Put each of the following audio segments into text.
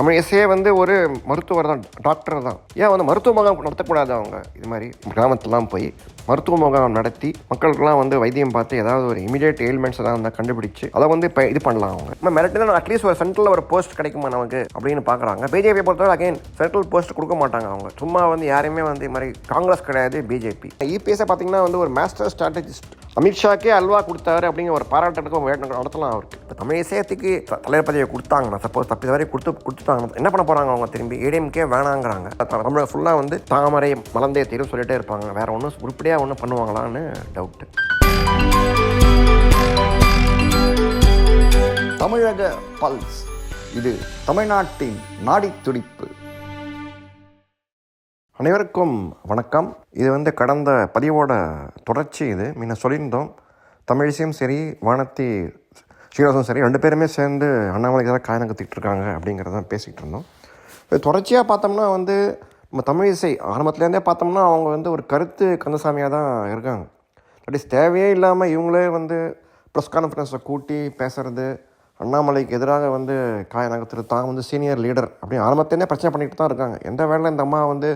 தமிழிசையே வந்து ஒரு மருத்துவர் தான் டாக்டர் தான். ஏன் வந்து மருத்துவ நடத்தக்கூடாது அவங்க? இது மாதிரி கிராமத்துலாம் போய் மருத்துவ முகாம் நடத்தி மக்களுக்கெல்லாம் வந்து வைத்தியம் பார்த்து ஏதாவது ஒரு இமீடியட் எயில்மெண்ட்ஸ் எல்லாம் இருந்தால் கண்டுபிடிச்சு அதை வந்து இப்போ இது பண்ணலாம் அவங்க. நம்ம மிரட்டினா தான் அட்லீஸ்ட் ஒரு சென்ட்ரலில் ஒரு போஸ்ட் கிடைக்குமா நமக்கு அப்படின்னு பார்க்குறாங்க. பிஜேபி பொறுத்தவரை அகைன் சென்ட்ரல் போஸ்ட் கொடுக்க மாட்டாங்க அவங்க. சும்மா வந்து யாரையுமே வந்து இது மாதிரி காங்கிரஸ் கிடையாது பிஜேபி இபிஎஸ்ஸை பார்த்தீங்கன்னா வந்து ஒரு மாஸ்டர் ஸ்ட்ராட்டஜிஸ்ட் அமித்ஷாக்கே அல்வா கொடுத்தாரு அப்படிங்கிற ஒரு பாராட்டுக்கும் வேட்டம் நடத்தலாம் அவருக்கு. இப்போ தமிழ் இசையத்துக்கு தலைவர் பதவியை கொடுத்தாங்கன்னா சப்போஸ் தப்பி வரை கொடுத்து கொடுத்துட்டாங்க என்ன பண்ண போகிறாங்க அவங்க திரும்பி? ஏடிஎம்கே வேணாங்கிறாங்க. தமிழ் ஃபுல்லாக வந்து தாமரை மலந்தே தீரும் சொல்லிட்டே இருப்பாங்க. வேற ஒன்றும் உருப்படியாக ஒன்றும் பண்ணுவாங்களான்னு டவுட்டு தமிழக பல்ஸ். இது தமிழ்நாட்டின் நாடி துடிப்பு அனைவருக்கும் வணக்கம். இது வந்து கடந்த பதிவோட தொடர்ச்சி இது. முன்ன சொல்லியிருந்தோம் தமிழிசையும் சரி வானத்தி ஸ்ரீனிவாசும் சரி ரெண்டு பேருமே சேர்ந்து அண்ணாமலைக்கு தான் காயம் கத்திட்டு இருக்காங்க அப்படிங்கிறத பேசிக்கிட்டு இருந்தோம். இப்போ தொடர்ச்சியாக பார்த்தோம்னா வந்து நம்ம தமிழ் இசை ஆரம்பத்துலேருந்தே பார்த்தோம்னா அவங்க வந்து ஒரு கருத்து கந்தசாமியாக தான் இருக்காங்க. தட் இஸ் தேவையே இல்லாமல் இவங்களே வந்து ப்ரெஸ் கான்ஃபரன்ஸை கூட்டி பேசுறது அண்ணாமலைக்கு எதிராக வந்து காய நகர்த்துறது தான் வந்து சீனியர் லீடர் அப்படி ஆரம்பத்திலே பிரச்சனை பண்ணிட்டு தான் இருக்காங்க. எந்த வேலையில் இந்த அம்மா வந்து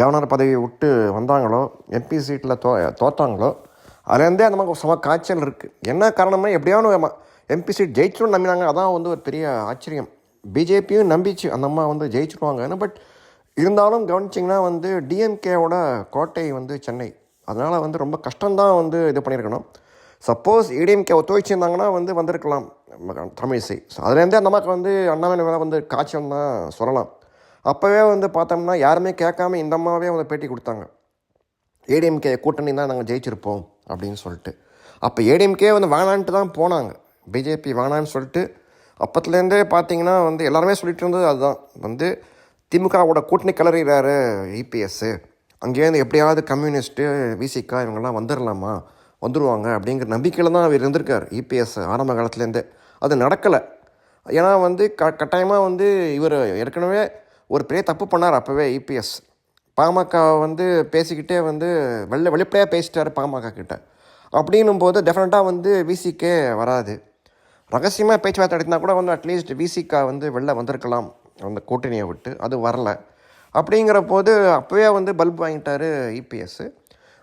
கவர்னர் பதவியை விட்டு வந்தாங்களோ எம்பி சீட்டில் தோ தோத்தாங்களோ அதுலேருந்தே அந்த மாதிரி சம காய்ச்சல் இருக்குது என்ன காரணம்னா எப்படியாவது எம்பி சீட் ஜெயிச்சிடும் நம்பினாங்க. அதான் வந்து ஒரு பெரிய ஆச்சரியம். பிஜேபியும் நம்பிச்சு அந்த அம்மா வந்து ஜெயிச்சிடுவாங்க பட் இருந்தாலும் கவனிச்சிங்கன்னா வந்து டிஎம்கேவோட கோட்டை வந்து சென்னை. அதனால் வந்து ரொம்ப கஷ்டம்தான் வந்து இது பண்ணியிருக்கணும். சப்போஸ் ஏடிஎம்கே ஒத்துழைச்சிருந்தாங்கன்னா வந்து வந்திருக்கலாம். தமிழிசை ஸோ அதுலேருந்தே அந்த அம்மாவுக்கு வந்து அண்ணாமலை மேலே வந்து காய்ச்சல் தான் சொல்லலாம். அப்போவே வந்து பார்த்தோம்னா யாருமே கேட்காம இந்த அம்மாவே வந்து பேட்டி கொடுத்தாங்க. ஏடிஎம்கே கூட்டணி தான் நாங்கள் ஜெயிச்சிருப்போம் அப்படின்னு சொல்லிட்டு. அப்போ ஏடிஎம்கே வந்து வேணான்ட்டு தான் போனாங்க. பிஜேபி வேணான்னு சொல்லிட்டு அப்பத்துலேருந்தே பார்த்தீங்கன்னா வந்து எல்லாருமே சொல்லிட்டு இருந்தது அதுதான். வந்து திமுகவோட கூட்டணி கிளறிடுறாரு இபிஎஸ்ஸு அங்கேருந்து எப்படியாவது கம்யூனிஸ்ட்டு விசிகா இவங்கெல்லாம் வந்துடலாமா வந்துடுவாங்க அப்படிங்கிற நம்பிக்கையில் தான் அவர் இருந்திருக்கார் இபிஎஸ் ஆரம்ப காலத்துலேருந்தே. அது நடக்கலை. ஏன்னா வந்து க கட்டாயமாக வந்து இவர் ஏற்கனவே ஒரு பெரிய தப்பு பண்ணார் அப்போவே இபிஎஸ் பாமக வந்து பேசிக்கிட்டே வந்து வெளில வெளிப்படையாக பேசிட்டார் பாமக கிட்ட. அப்படின்னும் போது டெஃபினட்டாக வந்து விசிக்கே வராது. ரகசியமாக பேச்சுவார்த்தை நடத்தினா கூட வந்து அட்லீஸ்ட் விசிகா வந்து வெளில வந்திருக்கலாம். அந்த கூட்டணியை விட்டு அது வரல. அப்படிங்கிற போது அப்போவே வந்து பல்ப் வாங்கிட்டாரு இபிஎஸ்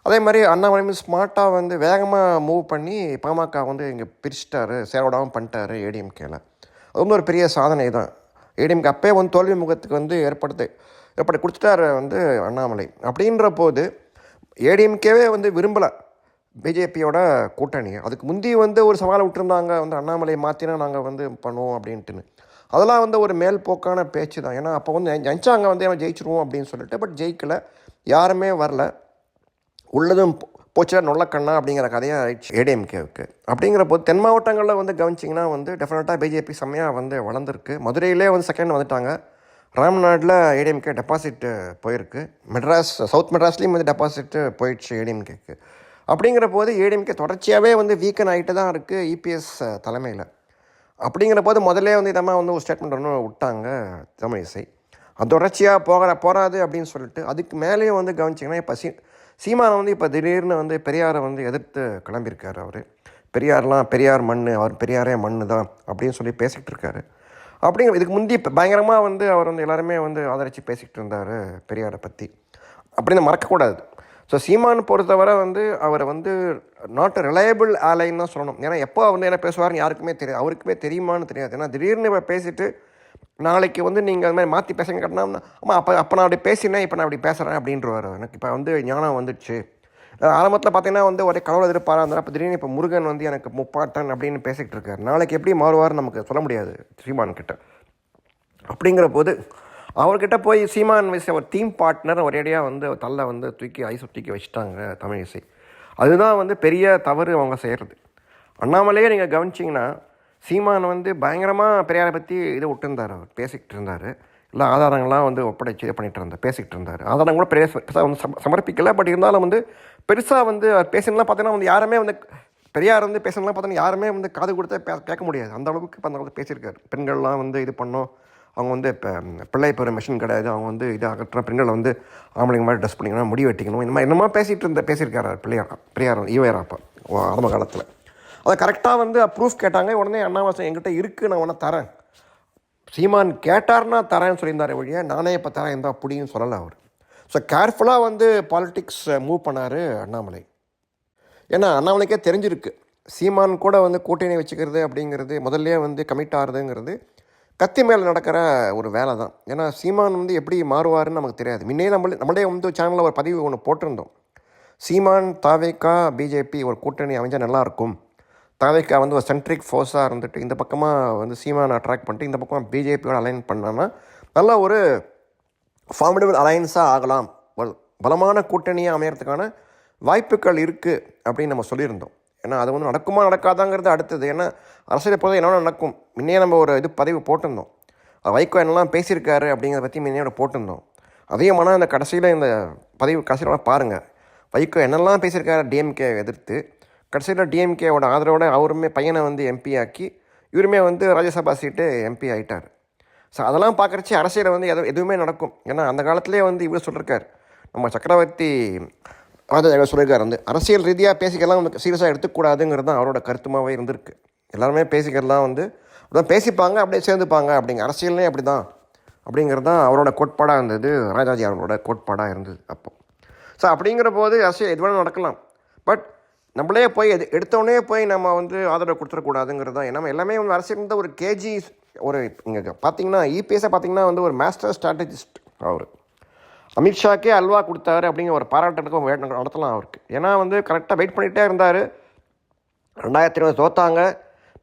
அதே மாதிரி அண்ணாமலை ஸ்மார்ட்டாக வந்து வேகமாக மூவ் பண்ணி பாமக வந்து இங்கே பிரிச்சிட்டாரு சேரோடாமல் பண்ணிட்டாரு ஏடிஎம்கேல அது வந்து ஒரு பெரிய சாதனை தான். ஏடிஎம்கே அப்பே வந்து தோல்வி முகத்துக்கு வந்து ஏற்படுத்து ஏற்பட்டு கொடுத்துட்டாரு வந்து அண்ணாமலை. அப்படின்ற போது ஏடிஎம்கேவே வந்து விரும்பலை பிஜேபியோட கூட்டணி அதுக்கு முந்தி வந்து ஒரு சவாலை விட்டுருந்தாங்க வந்து அண்ணாமலையை மாற்றினா நாங்கள் வந்து பண்ணுவோம் அப்படின்ட்டுன்னு. அதெல்லாம் வந்து ஒரு மேல்போக்கான பேச்சு தான். ஏன்னா அப்போ வந்து நினச்சாங்க வந்து அவன் ஜெயிச்சிருவோம் அப்படின்னு சொல்லிட்டு பட் ஜெயிக்கலை. யாருமே வரல. உள்ளதும் போ- போச்சா நொல்லக்கண்ணா அப்படிங்கிற கதையாக ஆயிடுச்சு ஏடிஎம்கேவுக்கு. அப்படிங்கிற போது தென் மாவட்டங்களில் வந்து கவனிச்சிங்கன்னா வந்து டெஃபினட்டாக பிஜேபி செம்மையாக வந்து வளர்ந்துருக்கு. மதுரையிலே வந்து செகண்ட் வந்துட்டாங்க. ராம்நாட்டில் ஏடிஎம்கே டெபாசிட் போயிருக்கு. மெட்ராஸ் சவுத் மெட்ராஸ்லேயும் வந்து டெபாசிட்டு போயிடுச்சு ஏடிஎம்கேக்கு அப்படிங்கிற போது ஏடிஎம்கே தொடர்ச்சியாகவே வந்து வீக்கன் ஆகிட்டு தான் இருக்குது இபிஎஸ் தலைமையில். அப்படிங்கிற போது முதல்ல வந்து இதமாக வந்து ஒரு ஸ்டேட்மெண்ட் ஒன்று விட்டாங்க தமிழிசை அது தொடர்ச்சியாக போகிற போகாது அப்படின்னு சொல்லிட்டு அதுக்கு மேலேயும் வந்து கவனிச்சிங்கன்னா இப்போ சீ சீமானை வந்து இப்போ திடீர்னு வந்து பெரியாரை வந்து எதிர்த்து கிளம்பியிருக்காரு அவர். பெரியார்லாம் பெரியார் மண் அவர் பெரியாரே மண் தான் அப்படின்னு சொல்லி பேசிகிட்டு இருக்காரு. அப்படிங்கிற இதுக்கு முந்தி இப்போ பயங்கரமாக வந்து அவர் வந்து எல்லாருமே வந்து ஆதரித்து பேசிக்கிட்டு இருந்தார் பெரியாரை பற்றி அப்படின்னு மறக்கக்கூடாது. ஸோ சீமான் பொறுத்தவரை வந்து அவரை வந்து நாட் ரிலையபிள் ஆலைன்னு தான் சொல்லணும். ஏன்னா எப்போ வந்து என்ன பேசுவார்னு யாருக்குமே தெரியாது அவருக்குமே தெரியுமான்னு தெரியாது. ஏன்னா திடீர்னு இப்போ பேசிட்டு நாளைக்கு வந்து நீங்கள் அது மாதிரி மாற்றி பேசுங்க கட்டினா ஆமாம் அப்போ அப்போ நான் அப்படி பேசினேன் இப்போ நான் அப்படி பேசுகிறேன் அப்படின்றவார் எனக்கு இப்போ வந்து ஞானம் வந்துடுச்சு. ஆரம்பத்தில் பார்த்தீங்கன்னா வந்து ஒரே கடவுள் எதிர்ப்பாராக இருந்தார் அப்போ திடீர்னு இப்போ முருகன் வந்து எனக்கு முப்பாட்டன் அப்படின்னு பேசிக்கிட்டு இருக்கார். நாளைக்கு எப்படி மாறுவார்னு நமக்கு சொல்ல முடியாது ஸ்ரீமான் கிட்ட அப்படிங்கிற போது அவர்கிட்ட போய் சீமான் விசை ஒரு தீம் பார்ட்னர் ஒரேடியாக வந்து தள்ள வந்து தூக்கி ஐஸ் தூக்கி வச்சுட்டாங்க தமிழ் இசை. அதுதான் வந்து பெரிய தவறு அவங்க செய்கிறது அண்ணாமலையே நீங்கள் கவனிச்சிங்கன்னா சீமான் வந்து பயங்கரமாக பெரியாரை பற்றி இதை விட்டுருந்தார் அவர் பேசிக்கிட்டு இருந்தார். இல்லை ஆதாரங்கள்லாம் வந்து ஒப்படைச்சு இது பண்ணிகிட்டு இருந்தார் பேசிக்கிட்டு இருந்தார். ஆதாரம் கூட பெரிய பெருசாக வந்து சமர்ப்பிக்கலை பட் இருந்தாலும் வந்து பெருசாக வந்து அவர் பேசினலாம் பார்த்தீங்கன்னா வந்து யாருமே வந்து பெரியார் வந்து பேசணும்லாம் பார்த்தோன்னா யாருமே வந்து காது கொடுத்தா பே கேட்க முடியாது. அந்த அளவுக்கு இப்போ அந்த அளவுக்கு பேசியிருக்காரு. பெண்கள்லாம் வந்து இது பண்ணோம். அவங்க வந்து இப்போ பிள்ளை பெற மிஷின் கிடையாது. அவங்க வந்து இது அகற்ற பெண்களை வந்து ஆம்பளைங்க மாதிரி ட்ரெஸ் பண்ணிக்கணும் முடி வெட்டிக்கணும். இந்த மாதிரி என்னமோ பேசிகிட்டு இருந்த பேசியிருக்காரு பிள்ளையார் பெரியார் ஈவையார் அப்போ ஆரம்ப காலத்தில். அதை கரெக்டாக வந்து ப்ரூஃப் கேட்டாங்க. உடனே அண்ணாவாசன் என்கிட்ட இருக்குது நான் உடனே தரேன். சீமான் கேட்டார்னா தரேன்னு சொல்லியிருந்தார் வழியா நானே இப்போ தரேன் இருந்தால் அப்படின்னு சொல்லலை அவர். ஸோ கேர்ஃபுல்லாக வந்து பாலிட்டிக்ஸ் மூவ் பண்ணார் அண்ணாமலை. ஏன்னா அண்ணாமலைக்கே தெரிஞ்சிருக்கு. சீமான் கூட வந்து கூட்டணி வச்சுக்கிறது அப்படிங்கிறது முதல்ல வந்து கமிட் ஆகிறதுங்கிறது கத்தி மேலே நடக்கிற ஒரு வேலை தான். ஏன்னா சீமான் வந்து எப்படி மாறுவாருன்னு நமக்கு தெரியாது. முன்னே நம்மளே நம்மளே வந்து சேனலில் ஒரு பதிவு ஒன்று போட்டிருந்தோம். சீமான் தாவேக்கா பிஜேபி ஒரு கூட்டணி அமைஞ்சால் நல்லாயிருக்கும் தாவேக்கா வந்து ஒரு சென்ட்ரிக் ஃபோர்ஸாக இருந்துட்டு இந்த பக்கமாக வந்து சீமானை அட்ராக்ட் பண்ணிட்டு இந்த பக்கமாக பிஜேபியோட அலைன் பண்ணான்னா நல்ல ஒரு ஃபார்மிடபிள் அலையன்ஸாக ஆகலாம். பலமான கூட்டணியாக அமையறதுக்கான வாய்ப்புகள் இருக்குது அப்படின்னு நம்ம சொல்லியிருந்தோம். ஏன்னா அது வந்து நடக்குமா நடக்காதாங்கிறது அடுத்தது. ஏன்னா அரசியல் எப்போதும் என்னென்ன நடக்கும். முன்னே நம்ம ஒரு இது பதிவு போட்டிருந்தோம். அது வைகோ என்னெல்லாம் பேசியிருக்காரு அப்படிங்கிறத பற்றி முன்னே போட்டிருந்தோம். அதிகமான இந்த கடைசியில் இந்த பதிவு கடைசியில் பாருங்கள் வைகோ என்னெல்லாம் பேசியிருக்காரு டிஎம்கே எதிர்த்து கடைசியில் டிஎம்கேவோட ஆதரவோட அவருமே பையனை வந்து எம்பி ஆக்கி இவருமே வந்து ராஜ்யசபா சீட்டு எம்பி ஆகிட்டார் ஸோ அதெல்லாம் பார்க்குறச்சி அரசியல் வந்து எது எதுவுமே நடக்கும். ஏன்னா அந்த காலத்திலே வந்து இவர் சொல்லியிருக்கார் நம்ம சக்கரவர்த்தி ராஜா சொல்லியிருக்கார் வந்து அரசியல் ரீதியாக பேசிக்கலாம் வந்து சீரியஸாக எடுத்துக்கூடாதுங்கிறது தான் அவரோட கருத்துமாகவே இருந்திருக்கு. எல்லாருமே பேசிக்கிறதுலாம் வந்து அதான் பேசிப்பாங்க அப்படியே சேர்ந்துப்பாங்க. அப்படிங்க அரசியல்லே அப்படி தான் அப்படிங்கிறது தான் அவரோட கோட்பாடாக இருந்தது ராஜாஜி அவரோட கோட்பாடாக இருந்தது அப்போ. ஸோ அப்படிங்கிற போது அரசியல் எது வேணாலும் நடக்கலாம். பட் நம்மளே போய் எது எடுத்தோடனே போய் நம்ம வந்து ஆதரவு கொடுத்துடக்கூடாதுங்கிறது தான். நம்ம எல்லாமே வந்து அரசியல் வந்து ஒரு கேஜி ஒரு இங்கே பார்த்தீங்கன்னா இபிஎஸ்ஸை பார்த்தீங்கன்னா வந்து ஒரு மாஸ்டர் ஸ்ட்ராட்டஜிஸ்ட் அவர். அமித்ஷாக்கே அல்வா கொடுத்தாரு அப்படிங்கிற ஒரு பாராட்டுக்கும் நடத்தலாம் அவருக்கு. ஏன்னா வந்து கரெக்டாக வெயிட் பண்ணிகிட்டே இருந்தார். ரெண்டாயிரத்தி இருபது தோத்தாங்க.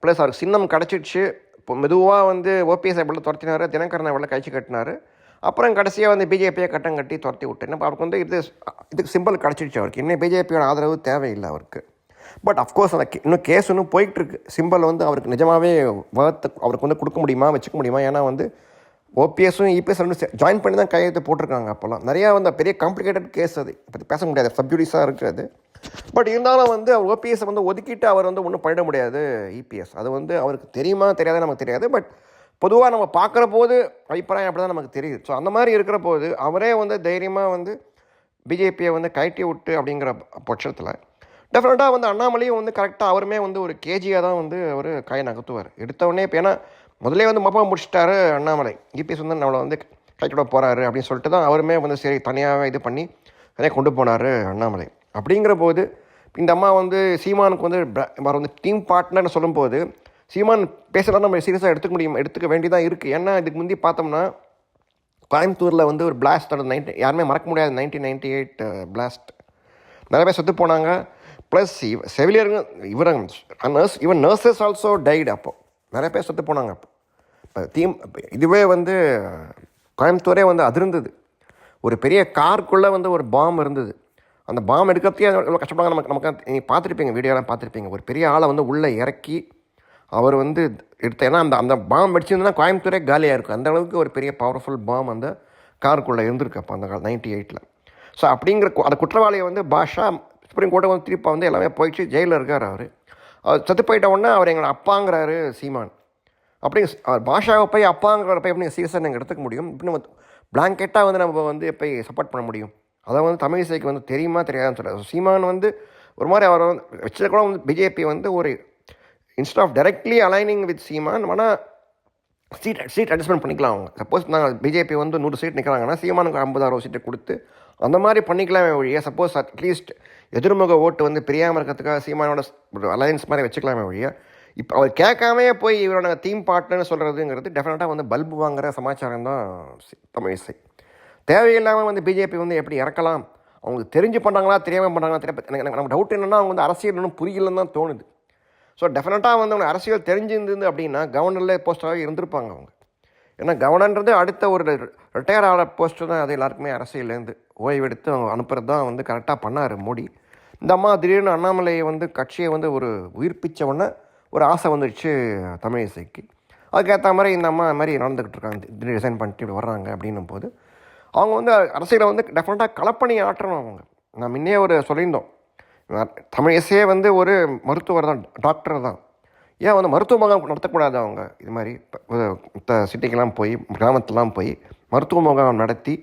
ப்ளஸ் அவருக்கு சின்னம் கிடச்சிடுச்சு. இப்போ மெதுவாக வந்து ஓபிஎஸ் எவ்வளோ துரத்தினார் தினகரனை எவ்வளோ கழிச்சு கட்டினார். அப்புறம் கடைசியாக வந்து பிஜேபியை கட்டம் கட்டி துரத்தி விட்டேன் அப்போ அவருக்கு வந்து இது இதுக்கு சிம்பிள் கிடச்சிடுச்சு அவருக்கு. இன்னும் பிஜேபியோட ஆதரவு தேவையில்லை அவருக்கு. பட் அஃப்கோர்ஸ் அந்த கே- இன்னும் கேஸ் இன்னும் போயிட்டுருக்கு சிம்பிள் வந்து அவருக்கு நிஜமாகவே வர்த்து அவருக்கு வந்து கொடுக்க முடியுமா வச்சுக்க முடியுமா? ஏன்னா வந்து ஓபிஎஸும் இபிஎஸ் ரெண்டும் ஜாயின் பண்ணி தான் கையெழுத்து போட்டிருக்காங்க அப்போல்லாம். நிறையா வந்து பெரிய காம்ப்ளிகேட்டட் கேஸ் அது. பற்றி பேச முடியாது. சப்ஜூடிஸாக இருக்கிறது பட் இருந்தாலும் வந்து அவர் ஓபிஎஸ்ஸை வந்து ஒதுக்கிட்டு அவர் வந்து ஒன்றும் பண்ணிட முடியாது இபிஎஸ் அது வந்து அவருக்கு தெரியுமா தெரியாதா நமக்கு தெரியாது. பட் பொதுவாக நம்ம பார்க்குற போது அபிப்பிராயம் அப்படி தான் நமக்கு தெரியுது. ஸோ அந்த மாதிரி இருக்கிற போது அவரே வந்து தைரியமாக வந்து பிஜேபியை வந்து கழட்டி விட்டு அப்படிங்கிற பட்சத்தில் டெஃபினட்டாக வந்து அண்ணாமலையும் வந்து கரெக்டாக அவருமே வந்து ஒரு கேஜியாக தான் வந்து அவர் கை நகர்த்துவார். எடுத்தவொடனே இப்போ ஏன்னா முதலே வந்து மப்பா முடிச்சிட்டாரு அண்ணாமலை. இபிஎஸ் வந்து நம்மளை வந்து கைத்தோட போகிறாரு அப்படின்னு சொல்லிட்டு தான் அவருமே வந்து சரி தனியாக இது பண்ணி தனியாக கொண்டு போனார் அண்ணாமலை. அப்படிங்கிற போது இந்த அம்மா வந்து சீமானுக்கு வந்து ப- வந்து டீம் பார்ட்னர்னு சொல்லும்போது சீமான் பேசுகிறதா நம்ம சீரியஸாக எடுத்துக்க முடியும் எடுத்துக்க வேண்டியதாக இருக்குது ஏன்னா இதுக்கு முந்தி பார்த்தோம்னா கோயம்புத்தூரில் வந்து ஒரு பிளாஸ்ட் நடந்த நைன்டி யாருமே மறக்க முடியாது நைன்டீன் நைன்டி எயிட் பிளாஸ்ட் நிறைய பேர் செத்து போனாங்க. ப்ளஸ் இவ செவிலியருங்க இவர் nurse even nurses also tied அப்போது நிறைய பேர் செத்து போனாங்க அப்போ. இப்போ தீம் இதுவே வந்து கோயம்புத்தூரே வந்து அதிர்ந்தது. ஒரு பெரிய காருக்குள்ளே வந்து ஒரு பாம் இருந்தது. அந்த பாம் எடுக்கிறதுக்கே எவ்வளோ கஷ்டப்படாங்க நமக்கு நமக்கு நீங்கள் பார்த்துருப்பீங்க வீடியோலாம் பார்த்துருப்பீங்க. ஒரு பெரிய ஆளை வந்து உள்ளே இறக்கி அவர் வந்து எடுத்த ஏன்னா அந்த அந்த பாம் வெடிச்சிருந்தா கோயம்புத்தூரே காலியாக இருக்கும். அந்த அளவுக்கு ஒரு பெரிய பவர்ஃபுல் பாம் அந்த காருக்குள்ளே இருந்திருக்கு அப்போ அந்த கால நைன்டி எயிட்டில் ஸோ அப்படிங்கிற அந்த குற்றவாளியை வந்து பாஷா சுப்ரீம் கோர்ட்டை வந்து திருப்பி வந்து எல்லாமே போயிடுச்சு. ஜெயிலில் இருக்கார் அவர். அவர் செத்து போயிட்ட உடனே அவர் எங்களை அப்பாங்கிறாரு சீமான். அப்படி பாஷாவை போய் அப்பாங்கிற போய் எப்படி சீரியஸாக நாங்கள் எடுத்துக்க முடியும்? இப்படி பிளாங்கெட்டாக வந்து நம்ம வந்து போய் சப்போர்ட் பண்ண முடியும்? அதை வந்து தமிழ் இசைக்கு வந்து தெரியுமா தெரியாதுன்னு சொல்கிறார் சீமான் வந்து ஒரு மாதிரி அவர் வந்து வச்சது கூட வந்து பிஜேபி வந்து ஒரு instead of directly aligning with Seeman ஆனால் சீட் சீட் அட்ஜஸ்ட்மெண்ட் பண்ணிக்கலாம் அவங்க. சப்போஸ் நாங்கள் பிஜேபி வந்து நூறு சீட் நிற்கிறாங்கன்னா சீமானுக்கு ஐம்பது அறுபது சீட்டை கொடுத்து அந்த மாதிரி பண்ணிக்கலாமே ஒழிய சப்போஸ் அட்லீஸ்ட் எதிர்முக ஓட்டு வந்து பிரியாமல் இருக்கிறதுக்காக சீமானோட ஒரு அலையன்ஸ் மாதிரி வச்சுக்கலாமே ஒழிய இப்போ அவர் கேட்காமே போய் இவரோட தீம் பாட்டுன்னு சொல்கிறதுங்கிறது டெஃபினட்டாக வந்து பல்பு வாங்குற சமாச்சாரம் தான் தமிழ் இசை. தேவையில்லாமல் வந்து பிஜேபி வந்து எப்படி இறக்கலாம்? அவங்களுக்கு தெரிஞ்சு பண்ணுறாங்களா தெரியாமல் பண்ணுறாங்களா தெரிய எனக்கு நம்ம டவுட் என்னென்னா அவங்க வந்து அரசியல் ஒன்றும் புரியலன்னு தான் தோணுது. ஸோ டெஃபினட்டாக வந்து அவங்க அரசியல் தெரிஞ்சிருந்தது அப்படின்னா கவர்னரில் போஸ்டாகவே இருந்திருப்பாங்க அவங்க. ஏன்னா கவர்னன்றது அடுத்த ஒரு ரிட்டையர் ஆகிற போஸ்ட்டு தான் அது எல்லாருக்குமே அரசியல்லேருந்து ஓய்வெடுத்து அவங்க அனுப்புறது தான் வந்து கரெக்டாக பண்ணார் மோடி. இந்த அம்மா திடீர்னு அண்ணாமலையை வந்து கட்சியை வந்து ஒரு உயிர்ப்பிச்ச ஒரு ஆசை வந்துடுச்சு தமிழ் இசைக்கு. அதுக்கேற்ற மாதிரி இந்த அம்மா மாதிரி நடந்துக்கிட்டு இருக்காங்க. திடீர் ரிசைன் பண்ணிட்டு இப்படி வர்றாங்க அப்படின்னும் போது அவங்க வந்து அரசியலை வந்து டெஃபினட்டாக கலப்பணி ஆற்றணும் அவங்க. நான் முன்னே ஒரு சொல்லியிருந்தோம். தமிழ் இசையே வந்து ஒரு மருத்துவர் தான் டாக்டர் தான். ஏன் வந்து மருத்துவ முகாம் நடத்தக்கூடாது அவங்க? இது மாதிரி மற்ற சிட்டிக்கெலாம் போய் கிராமத்துலாம் போய் மருத்துவ முகாம் நடத்தி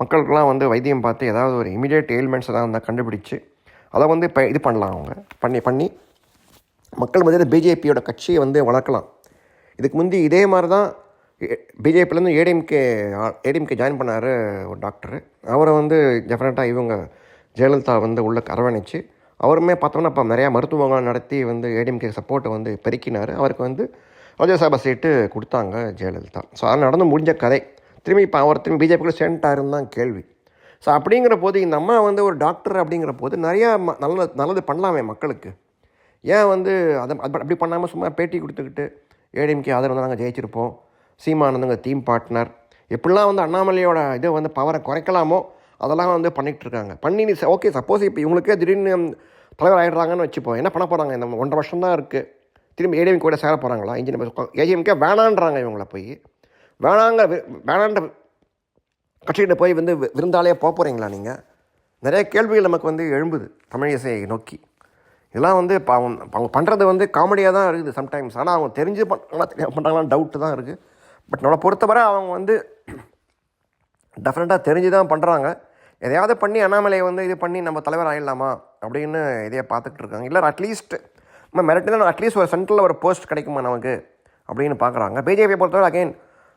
மக்களுக்கெல்லாம் வந்து வைத்தியம் பார்த்து ஏதாவது ஒரு இமீடியட் எயில்மெண்ட்ஸ் ஏதாவது இருந்தால் கண்டுபிடிச்சு அதை வந்து இப்போ இது பண்ணலாம் அவங்க. பண்ணி பண்ணி மக்கள் மத்தியில் பிஜேபியோட கட்சியை வந்து வளர்க்கலாம். இதுக்கு முந்தி இதே மாதிரி தான் பிஜேபிலேருந்து ஏடிஎம்கே ஏடிஎம்கே ஜாயின் பண்ணார் ஒரு டாக்டர் அவரை வந்து டெஃபினட்டாக இவங்க ஜெயலலிதா வந்து உள்ள அரவணைச்சு அவருமே பார்த்தோம்னா இப்போ நிறையா மருத்துவங்கள் நடத்தி வந்து ஏடிஎம்கே சப்போர்ட்டை வந்து பெருக்கினார். அவருக்கு வந்து ராஜ்யசபா சீட்டு கொடுத்தாங்க ஜெயலலிதா. ஸோ அது நடந்து முடிஞ்ச கதை. திரும்பி இப்போ அவர் திரும்பி பிஜேபிக்குள்ள சேர்ந்துட்டாருன்னு தான் கேள்வி. ஸோ அப்படிங்கிற போது இந்த அம்மா வந்து ஒரு டாக்டர் அப்படிங்கிற போது நிறையா ம- நல்ல நல்லது பண்ணலாமே மக்களுக்கு. ஏன் வந்து அதை அப்படி பண்ணாமல் சும்மா பேட்டி கொடுத்துக்கிட்டு ஏடிஎம்கே ஆதரவு நாங்கள் ஜெயிச்சிருப்போம். சீமானந்தங்க தீம் பார்ட்னர் எப்படிலாம் வந்து அண்ணாமலையோட இதை வந்து பவரை குறைக்கலாமோ அதெல்லாம் வந்து பண்ணிகிட்டு இருக்காங்க. பண்ணி நீ ஓகே சப்போஸ் இப்போ இவங்களுக்கே திடீர்னு தலைவர் ஆகிடுறாங்கன்னு வச்சுப்போம். என்ன பண்ண போகிறாங்க இந்த ஒன்றரை வருஷம் தான் இருக்குது திரும்பி ஏடிஎம் கூட சேர போகிறாங்களா இன்ஜினியர் ஏடிஎம்கே வேணான்றாங்க இவங்கள போய். வேணாங்க வேணான்ற கட்சிகிட்ட போய் வந்து வி- விருந்தாளியாக போக போகிறீங்களா நீங்கள் நிறைய கேள்விகள் நமக்கு வந்து எழும்புது தமிழிசையை நோக்கி. இதெல்லாம் வந்து இப்போ அவங்க அவங்க பண்ணுறது வந்து காமெடியாக தான் இருக்குது சம்டைம்ஸ் ஆனால் அவங்க தெரிஞ்சு பண்ணலாம் தெரியாம பண்ணுறாங்களான்னு டவுட்டு தான் இருக்குது பட் நம்மளை பொறுத்தவரை அவங்க வந்து டெஃபினட்டாக தெரிஞ்சு தான் பண்ணுறாங்க எதையாவது பண்ணி அண்ணாமலையை வந்து இது பண்ணி நம்ம தலைவர் ஆகிடலாமா அப்படின்னு இதையே பார்த்துக்கிட்டு இருக்காங்க. இல்லை அட்லீஸ்ட் நம்ம மிரட்டில் அட்லீஸ்ட் ஒரு சென்ட்ரலில் ஒரு போஸ்ட் கிடைக்குமா நமக்கு அப்படின்னு பார்க்குறாங்க. பிஜேபியை பொறுத்தவரை அகைன்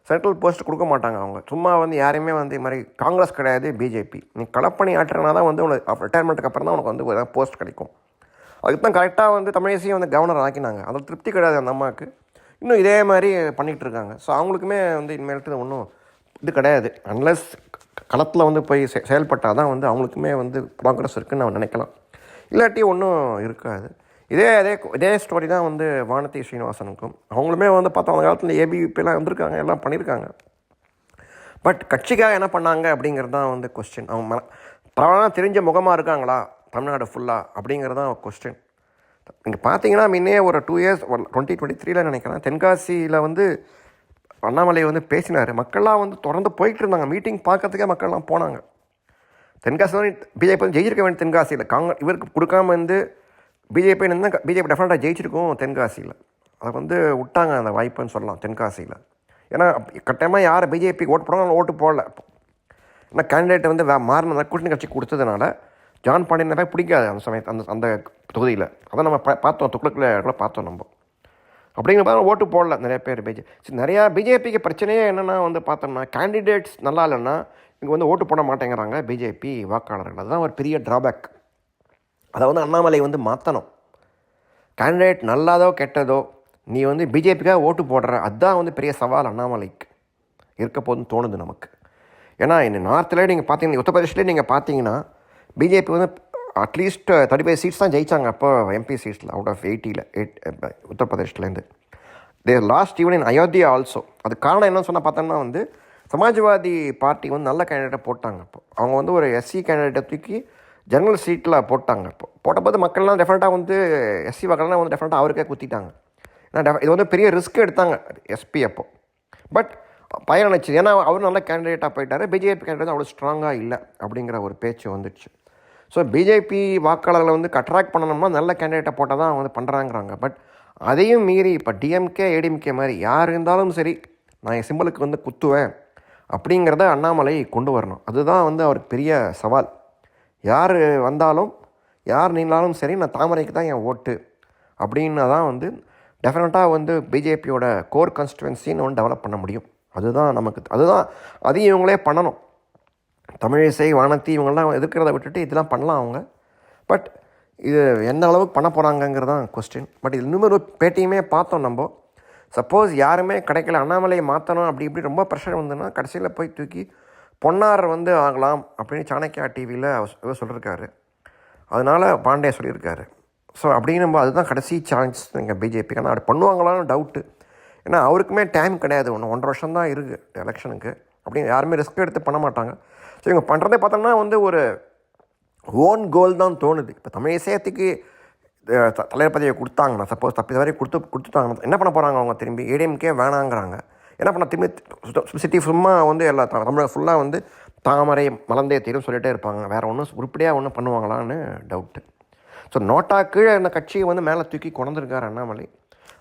சென்ட்ரல் போஸ்ட் கொடுக்க மாட்டாங்க அவங்க. சும்மா வந்து யாரையுமே வந்து இது மாதிரி காங்கிரஸ் கிடையாது பிஜேபி நீ களப்பணி ஆற்றுனா தான் வந்து உனக்கு ரிட்டையர்மெண்ட்டுக்கு அப்புறம் தான் உனக்கு வந்து ஒரு போஸ்ட் கிடைக்கும். அதுக்கு தான் கரெக்டாக வந்து தமிழேசியும் வந்து கவர்னர் ஆக்கினாங்க. அதில் திருப்தி கிடையாது அந்த அம்மாவுக்கு. இன்னும் இதே மாதிரி பண்ணிகிட்டு இருக்காங்க. ஸோ அவங்களுக்குமே வந்து இனிமேல்ட்டு ஒன்றும் இது கிடையாது. அன்லஸ் களத்தில் வந்து போய் செ செயல்பட்டால் தான் வந்து அவங்களுக்குமே வந்து ப்ராக்ரஸ் இருக்குன்னு நான் நினைக்கலாம். இல்லாட்டி ஒன்றும் இருக்காது. இதே அதே இதே ஸ்டோரி தான் வந்து வானதி ஸ்ரீனிவாசனுக்கும் அவங்களுமே வந்து பார்த்தா அந்த காலத்தில் ஏபிபிலாம் வந்திருக்காங்க எல்லாம் பண்ணியிருக்காங்க பட் கட்சிக்காக என்ன பண்ணாங்க அப்படிங்கிறது தான் வந்து கொஸ்டின் அவங்க மன பரவாயில்ல தெரிஞ்ச முகமாக இருக்காங்களா? தமிழ்நாடு ஃபுல்லாக அப்படிங்கிறது தான் கொஸ்டின் நீங்கள் பார்த்தீங்கன்னா முன்னே ஒரு two years one twenty twenty த்ரீல நினைக்கிறேன் தென்காசியில் வந்து அண்ணாமலை வந்து பேசினார். மக்கள்லாம் வந்து தொடர்ந்து போயிட்டு இருந்தாங்க. மீட்டிங் பார்க்கறதுக்கே மக்கள்லாம் போனாங்க. தென்காசி பிஜேபி வந்து ஜெயிச்சிருக்க வேண்டிய தென்காசியில். காங்கிரஸ் இவருக்கு கொடுக்காம வந்து பிஜேபி இருந்தால் பிஜேபி டெஃபினட்டாக ஜெயிச்சிருக்கும் தென்காசியில். அதை வந்து விட்டாங்க அந்த வாய்ப்புன்னு சொல்லலாம் தென்காசியில். ஏன்னா கட்டாயமாக யார் பிஜேபிக்கு ஓட்டு போனாலும் ஓட்டு போடல. ஏன்னா கேண்டிடேட் வந்து வே மாறின கூட்டணி கட்சி கொடுத்ததுனால ஜான் பாண்டியனை பிடிக்காது அந்த சமயத்து அந்த அந்த தொகுதியில். அதை நம்ம பார்த்தோம் துக்ளக்கில் கூட பார்த்தோம் நம்ம. அப்படிங்கிற மாதிரி ஓட்டு போடல நிறைய பேர் பிஜே சரி நிறையா பிஜேபிக்கு பிரச்சனையே என்னென்னா வந்து பார்த்தோம்னா கேண்டிடேட்ஸ் நல்லா இல்லைன்னா இங்கே வந்து ஓட்டு போட மாட்டேங்கிறாங்க பிஜேபி வாக்காளர்கள். அதுதான் ஒரு பெரிய ட்ராபேக் அதை வந்து அண்ணாமலை வந்து மாற்றணும் கேண்டிடேட் நல்லாதோ கெட்டதோ நீ வந்து பிஜேபிக்காக ஓட்டு போடுற அதுதான் வந்து பெரிய சவால் அண்ணாமலைக்கு இருக்க போதுன்னு தோணுது நமக்கு. ஏன்னா இந்த நார்த்தில் நீங்கள் பார்த்தீங்கன்னா உத்தரப்பிரதேஷ்லேயே நீங்கள் பார்த்தீங்கன்னா பிஜேபி வந்து அட்லீஸ்ட் தேர்ட்டி ஃபைவ் சீட்ஸ் தான் ஜெயிச்சாங்க. அப்போ எம்பி சீட்ஸில் அவுட் ஆஃப் எயிட்டியில் eight உத்தரப்பிரதேஷ்லேருந்து. They lost even in Ayodhya also அது காரணம் என்னன்னு சொன்னால் பார்த்தோம்னா வந்து சமாஜ்வாதி பார்ட்டி வந்து நல்ல கேண்டிடேட்டை போட்டாங்க அப்போ. அவங்க வந்து ஒரு எஸ்சி கேண்டிடேட்டை தூக்கி ஜெனரல் சீட்டில் போட்டாங்க இப்போ போட்டபோது மக்கள்லாம் டெஃபினட்டாக வந்து எஸ்சி மக்கள்லாம் வந்து டெஃபினட்டாக அவருக்கே குத்திட்டாங்க. ஏன்னா def- இது வந்து பெரிய ரிஸ்க் எடுத்தாங்க எஸ்பி அப்போ. பட் பயனடைச்சு ஏன்னா அவர் நல்ல கேண்டிடேட்டாக போயிட்டார். பிஜேபி கேண்டிடேட் அவ்வளோ ஸ்ட்ராங்காக இல்லை அப்படிங்கிற ஒரு பேச்சு வந்துடுச்சு ஸோ பிஜேபி வாக்காளர்களை வந்து அட்ராக்ட் பண்ணணும்னா நல்ல கேண்டிடேட்டை போட்டால் தான் வந்து பண்ணுறாங்கிறாங்க பட் அதையும் மீறி இப்போ டிஎம்கே ஏடிஎம்கே மாதிரி யார் இருந்தாலும் சரி நான் என் சிம்பிளுக்கு வந்து குத்துவேன் அப்படிங்கிறத அண்ணாமலை கொண்டு வரணும். அதுதான் வந்து அவருக்கு பெரிய சவால். யார் வந்தாலும் யார் நின்னாலும் சரி நான் தாமரைக்கு தான் என் ஓட்டு அப்படின்னா தான் வந்து டெஃபினட்டாக வந்து பிஜேபியோட கோர் கான்ஸ்டுவன்சின்னு ஒன்று டெவலப் பண்ண முடியும். அதுதான் நமக்கு அதுதான் அதையும் இவங்களே பண்ணணும். தமிழிசை வானத்தி இவங்கெல்லாம் எதிர்க்கிறத விட்டுட்டு இதெல்லாம் பண்ணலாம் அவங்க. பட் இது எந்த அளவுக்கு பண்ண போகிறாங்கங்கிறது தான் கொஸ்டின் பட் இது ஒரு பேட்டியுமே பார்த்தோம் நம்ம. சப்போஸ் யாருமே கிடைக்கல அண்ணாமலையை மாற்றணும் அப்படி இப்படி ரொம்ப ப்ரெஷர் வந்ததுன்னா கடைசியில் போய் தூக்கி பொன்னார் வந்து ஆகலாம் அப்படின்னு சாணக்கியா டிவியில் அவர் சொல்லியிருக்காரு அதனால் பாண்டே சொல்லியிருக்காரு. ஸோ அப்படின்னும் அதுதான் கடைசி சான்ஸ் எங்கள் பிஜேபிக்கு ஆனால் அப்படி பண்ணுவாங்களான்னு டவுட்டு ஏன்னா அவருக்குமே டைம் கிடையாது. ஒன்று ஒன்றரை வருஷம் தான் இருக்குது எலெக்ஷனுக்கு அப்படின்னு யாருமே ரிஸ்க் எடுத்து பண்ண மாட்டாங்க. ஸோ இவங்க பண்ணுறதே பார்த்தோம்னா வந்து ஒரு ஓன் கோல் தான் தோணுது. இப்போ தமிழ் இசையத்துக்கு தலைவர் பதவியை கொடுத்தாங்கன்னா சப்போஸ் தப்பி தவறி கொடுத்து கொடுத்துட்டாங்க என்ன பண்ண போகிறாங்க அவங்க திரும்பி? ஏடிஎம்கே வேணாங்கிறாங்க. என்ன பண்ண திரும்பி? சிட்டி சும்மா வந்து எல்லா த- தமிழக ஃபுல்லாக வந்து தாமரை மலர்ந்தே தீரும் சொல்லிகிட்டே இருப்பாங்க. வேறு ஒன்றும் உருப்படியாக ஒன்றும் பண்ணுவாங்களான்னு டவுட்டு ஸோ நோட்டா கீழே இந்த கட்சியை வந்து மேலே தூக்கி கொண்டிருக்கார் அண்ணாமலை.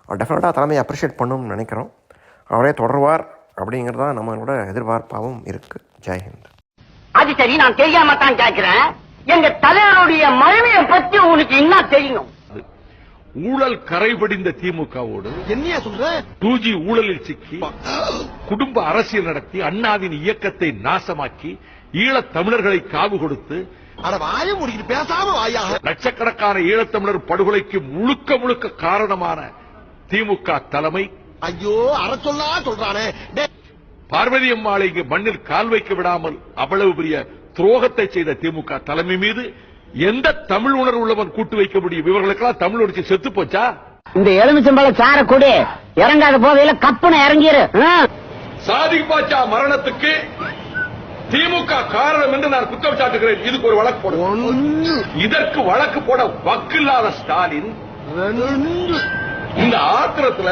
அவர் டெஃபினட்டாக தலைமையை அப்ரிஷியேட் பண்ணணும்னு நினைக்கிறோம். அவரே தொடர்வார் அப்படிங்கிறது தான் நம்மளோட எதிர்பார்ப்பாகவும் இருக்குது ஜெய்ஹிந்த் அது சரி நான் தெரியாம தான் கேக்குறேன் எங்க தலைவருடைய மனைவியை பத்தி உனக்கு என்ன தெரியும்? ஊழல் கரைபடிந்த திமுகவோடு என்னையா சொல்ற? டூ ஜி ஊழலில் சிக்கி குடும்ப அரசியல் நடத்தி அண்ணாவின் இயக்கத்தை நாசமாக்கி ஈழத் தமிழர்களை காவு கொடுத்து அட வாய முடிக்கிட்டு பேசாம வாயா. லட்சக்கணக்கான ஈழத்தமிழர் படுகொலைக்கு முழுக்க முழுக்க காரணமான திமுக தலைமை. ஐயோ அற சொல்லா சொல்றானே பார்வதி அம்மாளை மண்ணில் கால் வைக்க விடாமல் அவ்வளவு பெரிய துரோகத்தை செய்த திமுக தலைமை மீது எந்த தமிழ் உணர்வு உள்ளவன் கூட்டு வைக்க முடியும்? இவர்களுக்கெல்லாம் தமிழ் உணர்ச்சி செத்து போச்சா? இந்த எலுமிச்சம்பழ சார கொடு. இறங்காத போதையில கப்புன இறங்கிரு. சாதிக் பாட்சா மரணத்துக்கு திமுக காரணம் என்று நான் குற்றம் சாட்டுகிறேன். இதுக்கு ஒரு வழக்கு போட. ஒண்ணு இதற்கு வழக்கு போட வக்கில்லாத ஸ்டாலின். இந்த ஆத்திரத்துல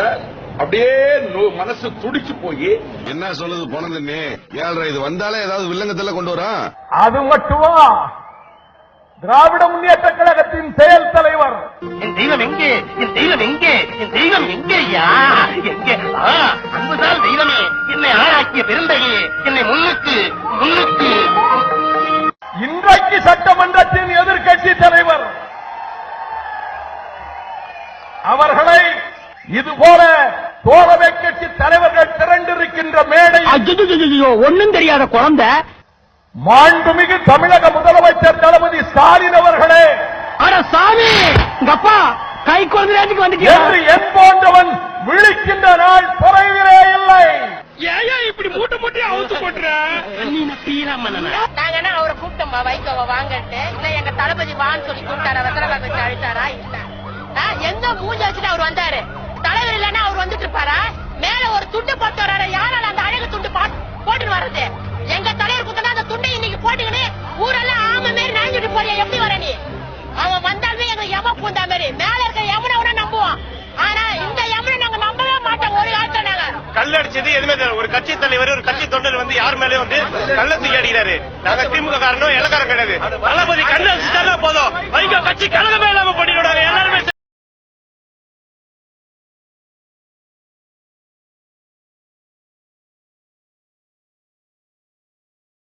அப்படியே மனசு துடிச்சு போய் என்ன சொல்லுது போனது நீ ஏழ்ரை இது வந்தாலே ஏதாவது வில்லங்கத்துல கொண்டு வரா? அது மட்டுமா? திராவிட முன்னேற்ற கழகத்தின் செயல் தலைவர். என் தெய்வம் எங்கே? என் தெய்வம் எங்கே? என் தெய்வம் எங்கே ஆ, அன்புதான் தெய்வமே என்னை ஆளாக்கிய பெருந்தையே என்னை முன்னுக்கு முன்னுக்கு. இன்றைக்கு சட்டமன்றத்தின் எதிர்க்கட்சி தலைவர். அவர்களை இதுபோல தோழமை கட்சி தலைவர்கள் திரண்டிருக்கின்ற மேடை ஒண்ணும் தெரியாத குழந்தை. மாண்புமிகு தமிழக முதலமைச்சர் தளபதி ஸ்டாலின் அவர்களே. அட சாமி அப்பா கை குழந்தைக்கு என்று வந்துட்டு என் போன்றவன் விழிக்கின்ற நாள் குறைவிலே இல்லை. நீ பீராமண்ணா நாங்க என்ன அவரை கூப்பிட்டோமா வைகோவ வாங்கட்டு இல்ல எங்க தளபதி வான்னு சொல்லி கூப்பிட்டாரா வெத்தலை வச்சு அழைச்சாரா இல்ல. ஆ, எங்க மூஞ்ச வச்சுட்டு அவர் வந்தாரு? தலைவர் இல்லன்னா அவர் வந்துட்டு இருப்பாரா? மேல ஒரு துண்டு போட்டு வர்றாரு. யாரால அந்த அழகு துண்டு போட்டு வர்றது? எங்க தலைவர் குத்தனா அந்த துண்டை இன்னைக்கு போட்டுக்கின்னு ஊரெல்லாம் ஆம மாரி நனைஞ்சிட்டு போறியா? எப்படி வர நீ? அவன் வந்தாலுமே எங்க யம பூந்தா மாதிரி மேல இருக்க யமுனை கூட நம்புவோம் ஆனா இந்த எமனை நாங்க நம்பவே மாட்டோம். ஒரு காலத்துல நாங்க. கல்லடிச்சது எதுவுமே தெரியல ஒரு கட்சி தலைவர் ஒரு கட்சி தொண்டர் வந்து யார் மேலே வந்து கள்ள தூக்கி அடிக்கிறாரு. நாங்க திமுக காரணம் இலக்காரம் கிடையாது. தளபதி கண்ணு அடிச்சுட்டாலே போதும். வைகோ கட்சி கழகமே இல்லாம